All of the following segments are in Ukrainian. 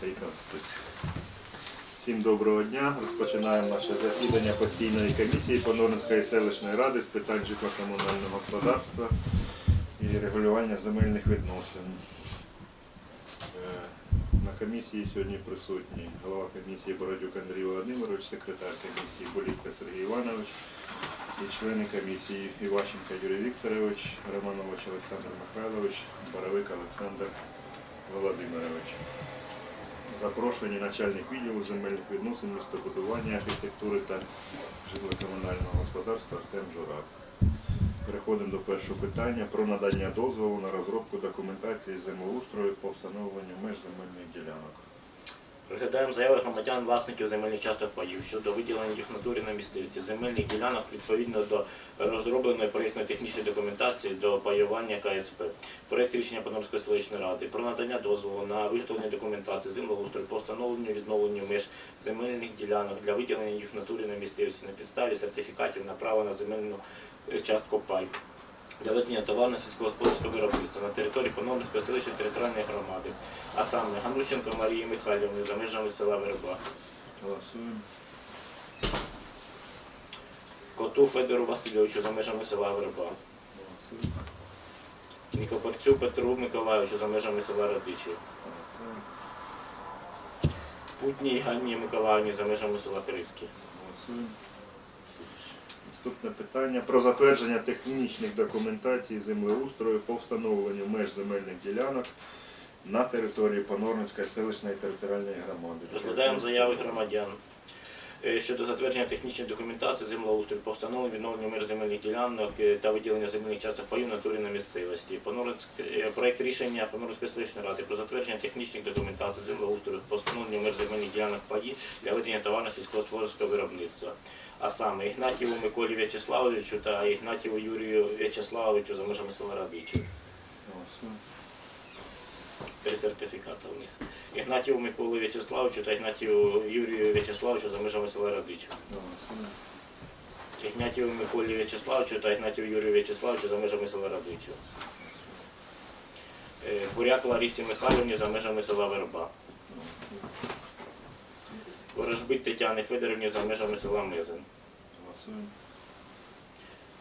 13. Всім доброго дня. Розпочинаємо наше засідання постійної комісії Понорницької селищної ради з питань житлово-комунального господарства і регулювання земельних відносин. Е, На комісії сьогодні присутні голова комісії Бородюк Андрій Володимирович, секретар комісії Болітко Сергій Іванович і члени комісії Іващенко Юрій Вікторович, Романович Олександр Михайлович, Боровик Олександр Володимирович. Запрошені начальник відділу земельних відносин, містобудування, архітектури та житлокомунального господарства Артем Журак. Переходимо до першого питання про надання дозволу на розробку документації землеустрою по встановленню меж земельних ділянок. Розглядаємо заяви громадян власників земельних часток паїв щодо виділення їх натурі на місцевості земельних ділянок відповідно до розробленої проєктно-технічної документації до паювання КСП. Проєкт рішення Панорської селищної ради про надання дозволу на виготовлення документації землеустрою по встановленню відновленню меж земельних ділянок для виділення їх натурі на місцевості на підставі сертифікатів на право на земельну е, частку пай. Для ведення товарно сільськогосподарського виробництва на території Пановницької селищної територіальної громади, а саме Ганущенко Марії Михайлівни за межами села Верба, Голосуємо. Коту Федору Васильовичу за межами села Верба, Голосуємо. Нікопорцю Петру Миколайовичу за межами села Радичі, Голосуємо. Путній Ганні Миколаївні за межами села Криски. Голосуємо. Наступне питання про затвердження технічних документацій землеустрою по встановленню меж земельних ділянок на території Понорницької селищної територіальної громади. Розглядаємо заяви громадян щодо затвердження технічної документації землеустрою по встановленню відновленню мер земельних ділянок е, та виділення земельних часток паїв на турі на місцевості. Е, Проект рішення Понорницької селищної ради про затвердження технічних документацій землеустрою по встановленню мер земельних ділянок паїв для ведення товарно сільськогосподарського виробництва. А саме Ігнатіву Миколі В'ячеславовичу та Ігнатіву Юрію В'ячеславовичу за межами села Радичі. Голосуємо. У них. Ігнатіву Миколу В'ячеславовичу та Ігнатіву Юрію В'ячеславовичу за межами села Радичі. Голосуємо. Ігнатіву Миколі В'ячеславовичу та Ігнатіву Юрію В'ячеславовичу за межами села Радичі. Е, Буряк Ларісі Михайлівні за межами села Верба. Ворожбит Тетяни Федорівні за межами села. Голосуємо.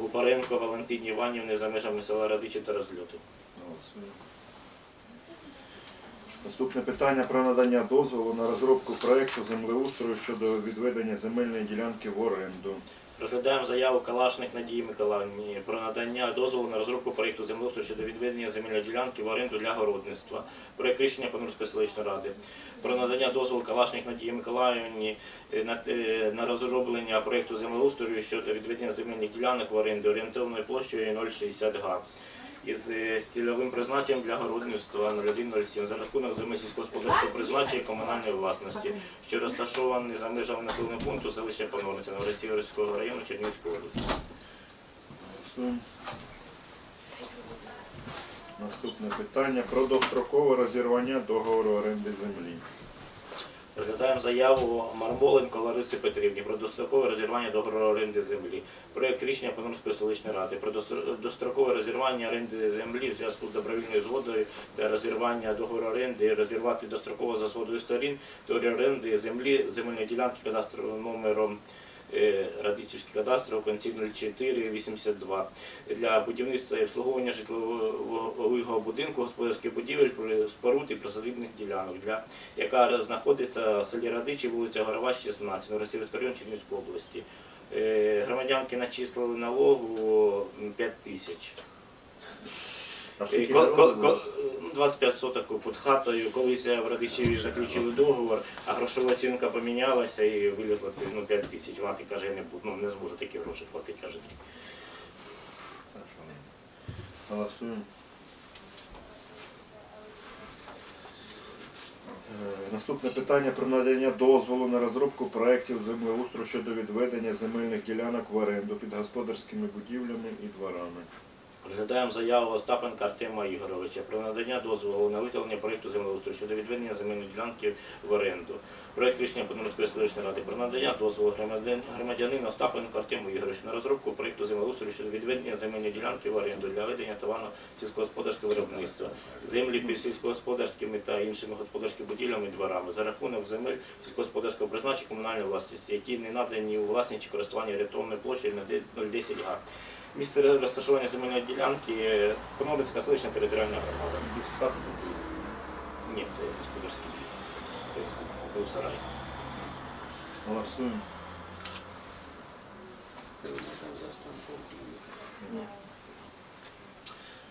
Гупаренко Валентині Іванівни за межами села Радичі та Розльоту. Наступне питання про надання дозволу на розробку проекту землеустрою щодо відведення земельної ділянки в оренду. Розглядаємо заяву Калашник Надії Миколаївні про надання дозволу на розробку проєкту землеустрою щодо відведення земельної ділянки в оренду для городництва. Проєкт рішення Понурської селищної ради. Про надання дозволу Калашник Надії Миколаївні е, на, е, на розроблення проєкту землеустрою щодо відведення земельних ділянок в оренду орієнтовною площею 0,60 га. Із е, стільовим призначенням для городництва 0107 за рахунок земель сільськогосподарського призначення комунальної власності, що розташований за межами населеного пункту селища Понорниця Новосіверського району Чернівської області. Наступне питання про дострокове розірвання договору оренди землі. Розглядаємо заяву Мармоленко Лариси Петрівні про дострокове розірвання договору оренди землі. Проєкт рішення Понорської селищної ради про достро- дострокове розірвання оренди землі в зв'язку з добровільною згодою та розірвання договору оренди, розірвати достроково за згодою сторін теорію оренди землі земельної ділянки кадастровим номером е, Радичівський кадастр у кінці 0482 для будівництва і обслуговування житлового будинку, господарських будівель, споруд і присадибних ділянок, для яка знаходиться в селі Радичі, вулиця Горова, 16, Новоросійський район Чернівської області. Е, Громадянки начислили налогу 5 тисяч. А Е, скільки ко- ко- дорого? ко- ну, 25 соток під хатою. Колись в Радичеві заключили договор, а грошова оцінка помінялася і вилізла ну, 5 тисяч. Мати каже, я не буду, ну не зможу такі гроші платити, каже. Голосуємо. Е, Наступне питання про надання дозволу на розробку проєктів землеустрою щодо відведення земельних ділянок в оренду під господарськими будівлями і дворами. Розглядаємо заяву Остапенка Артема Ігоровича про надання дозволу на виготовлення проєкту землеустрою щодо відведення земельної ділянки в оренду. Проєкт рішення Подмирської селищної ради про надання дозволу громадян- громадянину Остапенку Артему Ігоровичу на розробку проєкту землеустрою щодо відведення земельної ділянки в оренду для ведення товарно сільськогосподарського виробництва, землі під сільськогосподарськими та іншими господарськими будівлями дворами за рахунок земель сільськогосподарського призначення комунальної власності, які не надані у власність чи користування орієнтовною площею на 0,10 га. Місце розташування земельної ділянки Конорницька селищна територіальна громада. Ні, це господарський дій. Це був сарай. Голосуємо.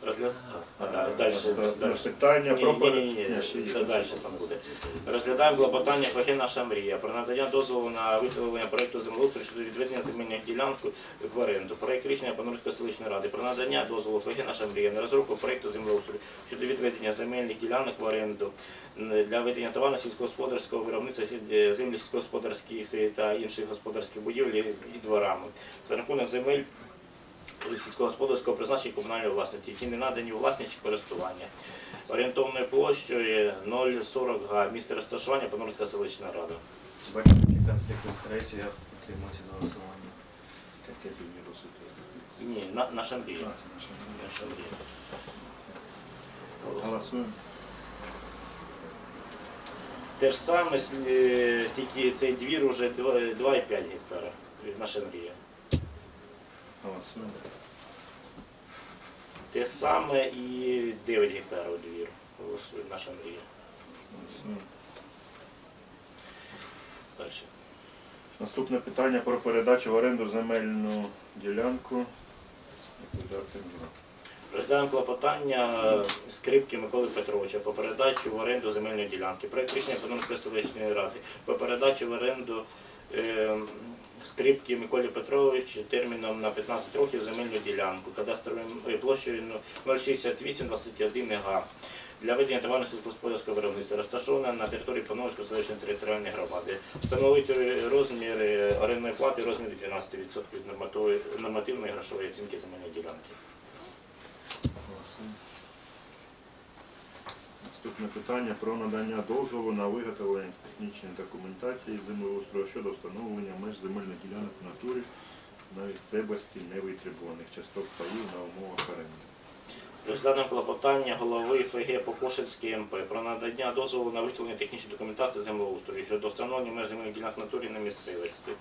Розгляд... А, да, далі, далі. питання про ні, ні, ні, Ні, це далі там буде. Розглядаємо клопотання ФГ «Наша мрія» про надання дозволу на виготовлення проєкту землеустрою щодо відведення земельних ділянок в оренду. Проєкт рішення Панорської селищної ради про надання дозволу ФГ «Наша мрія» на розробку проєкту землеустрою щодо відведення земельних ділянок в оренду для ведення товарно сільськогосподарського виробництва землі сільськогосподарських та інших господарських будівель і дворами. За рахунок земель сільськогосподарського призначення комунальної власності, які не надані у власність чи користування. Орієнтовною площею 0,40 га. Місце розташування Понорська селищна рада. Бачите, які конфлікт інтересів, як підтримується на голосування. Таке розсудили. Ні, на, наша мрія. А, це наша мрія. Наша мрія. Голосуємо. Те ж саме, тільки цей двір уже 2,5 гектара. Наша мрія. Голосуємо. Те саме і 9 гектарів двір. Голосує наша мрія. Голосуємо. Далі. Наступне питання про передачу в оренду земельну ділянку. Розглядаємо клопотання скрипки Миколи Петровича по передачі в оренду земельної ділянки. Проект рішення Подонської селищної ради по передачі в оренду е, скрипки Миколі Петровичу терміном на 15 років земельну ділянку кадастровою е, площею ну, 06821 га для ведення товарно сільськогосподарського виробництва, розташована на території Пановської селищної територіальної громади. Встановити розмір е, орендної плати розмір 12% від нормативної грошової оцінки земельної ділянки. Голосуємо. Наступне питання про надання дозволу на виготовлення технічної документації землеустрою щодо встановлення меж земельних ділянок в натурі на місцевості невитребуваних часток паїв на умовах оренди. Розглянув клопотання голови ФГ Покошинський МП про надання дозволу на виготовлення технічної документації землеустрою щодо встановлення меж земельних ділянок в натурі на місцевості.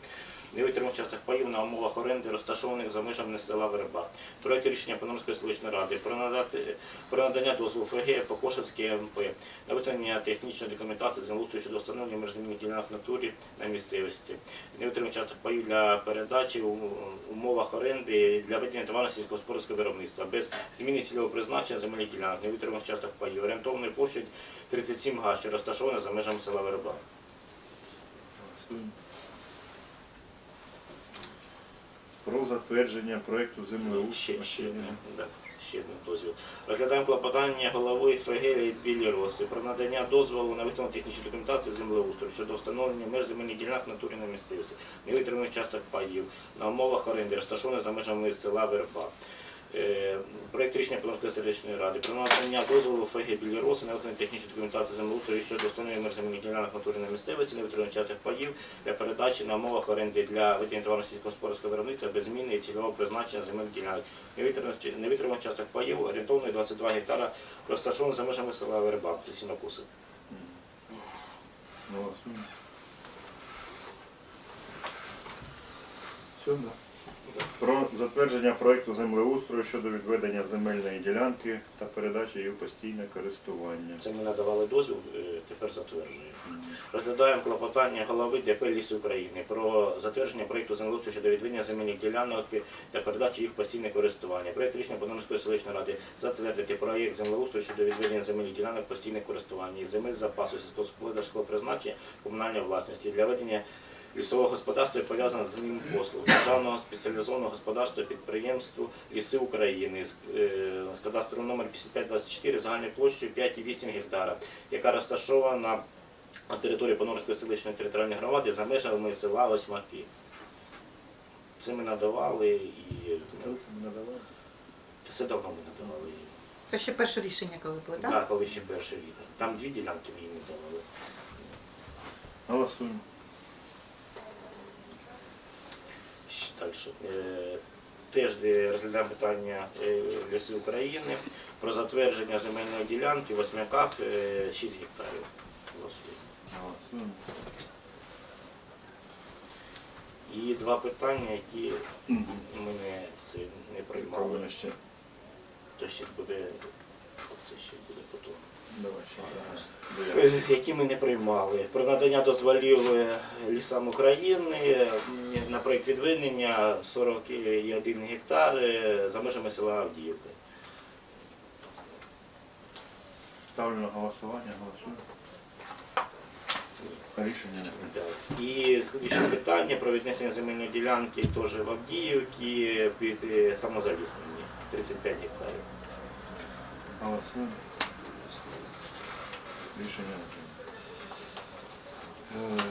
Невитриманих частих паїв на умовах оренди, розташованих за межами села Верба. Проект рішення Пономської селищної ради про, надати, про надання дозволу ФГ Покошинський МП на виготовлення технічної документації землеустрою щодо встановлення меж земельних ділянок в натурі на місцевості. Невитриманих частих паїв для передачі у умовах оренди для ведення товарно сільськогосподарського виробництва без зміни цільового призначення земельних ділянок, невитриманих частих паїв, орієнтовною площадь 37 га, що розташована за межами села Верба. Голосуємо. Про затвердження проекту землеустрою. Ще, ще, да, ще один дозвіл. Розглядаємо клопотання голови ФГ Білі Роси про надання дозволу на виготовлення технічної документації землеустрою щодо встановлення меж земельних ділянок натурі на місцевості, невитриманих часток паїв на умовах оренди, розташованих за межами села Верба. Е, Проект рішення Полонської селищної ради про надання дозволу ФГ Білі Роси на технічної документації землеустрою щодо встановлення меж земельних ділянок в на місцевості, невитриманих часток паїв для передачі на умовах оренди для ведення товарно сільськогосподарського виробництва без зміни і цільового призначення земельних ділянок. Невитриманих часток паїв орієнтовної 22 гектара розташованих за межами села Верба, це сінокуси. Голосуємо. Сьоме. Про затвердження проекту землеустрою щодо відведення земельної ділянки та передачі її в постійне користування. Це ми надавали дозвіл, е, тепер затверджуємо. Розглядаємо клопотання голови ДП «Ліси України про затвердження проєкту землеустрою щодо відведення земельних ділянок та передачі їх в постійне користування. Проєкт рішення Подонської селищної ради затвердити проєкт землеустрою щодо відведення земельних ділянок в постійне користування і земель запасу сільськогосподарського призначення комунальної власності для ведення лісового господарства і пов'язаних з ним послуг державного спеціалізованого господарства підприємству Ліси України з, е, з кадастровим номер 5524 загальною площею 5,8 гектара, яка розташована на території Понорської селищної територіальної громади за межами села Осьмаки. Це ми надавали і. Це давно ми надавали її. Це ще перше рішення, коли було, так? Так, коли ще перший рік. Там дві ділянки не давали. Голосуємо. Далі. Е, Теж розглядаємо питання е, ліси України про затвердження земельної ділянки в Осмяках е, 6 гектарів. Голосуємо. Голосуємо. І два питання, які ми не, це не приймали. То ще буде, це ще буде потім. Е, Які ми не приймали. Про надання дозволів е, лісам України на проєкт відведення 41 гектар е, за межами села Авдіївка. Ставлю на голосування, голосуємо. Рішення не. І слідче питання про віднесення земельної ділянки теж в Авдіївці під самозаліснені 35 гектарів. Голосуємо. Рішення. Е,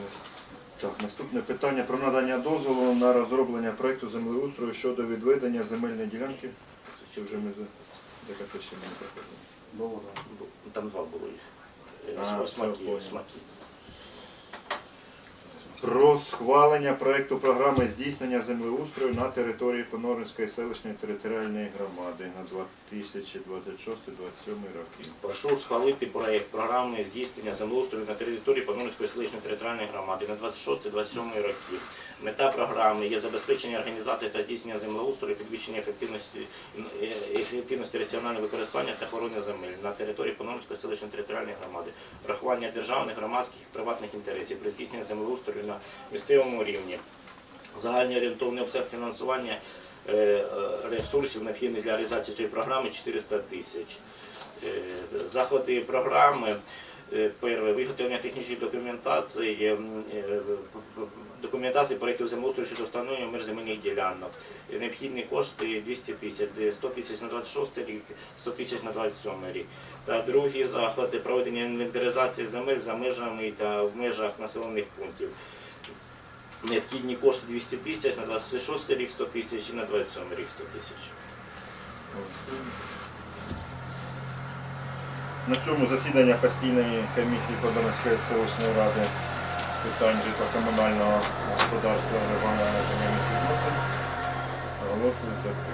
Так, наступне питання про надання дозволу на розроблення проєкту землеустрою щодо відведення земельної ділянки. Чи вже ми за яка це не проходимо? Було, Там два було їх. Е, А, Осмаки, все, понял. осмаки. Про схвалення проєкту програми здійснення землеустрою на території Поноринської селищної територіальної громади на 2026-2027 роки. Прошу схвалити проєкт програми здійснення землеустрою на території Панонської селищної територіальної громади на 26-27 роки. Мета програми є забезпечення організації та здійснення землеустрою, підвищення ефективності, е, ефективності раціонального використання та охорони земель на території Панонської селищної територіальної громади, врахування державних, громадських, і приватних інтересів при здійсненні землеустрою на місцевому рівні. Загальний орієнтовний обсяг фінансування е, е, ресурсів необхідних для реалізації цієї програми 400 тисяч. Е, Заходи програми. е, Перше, виготовлення технічної документації, е, документації проєктів землеустрою щодо встановлення меж земельних ділянок. Е, Необхідні кошти 200 тисяч, 100 тисяч на 26 рік, 100 тисяч на 27 рік. Та другі заходи проведення інвентаризації земель за межами та в межах населених пунктів. Необхідні кошти 200 тисяч на 26 рік 100 тисяч і на 27 рік 100 тисяч. На цьому засідання постійної комісії Подонецької селищної ради питань житло-комунального господарства регіонального економічних відносин оголошую.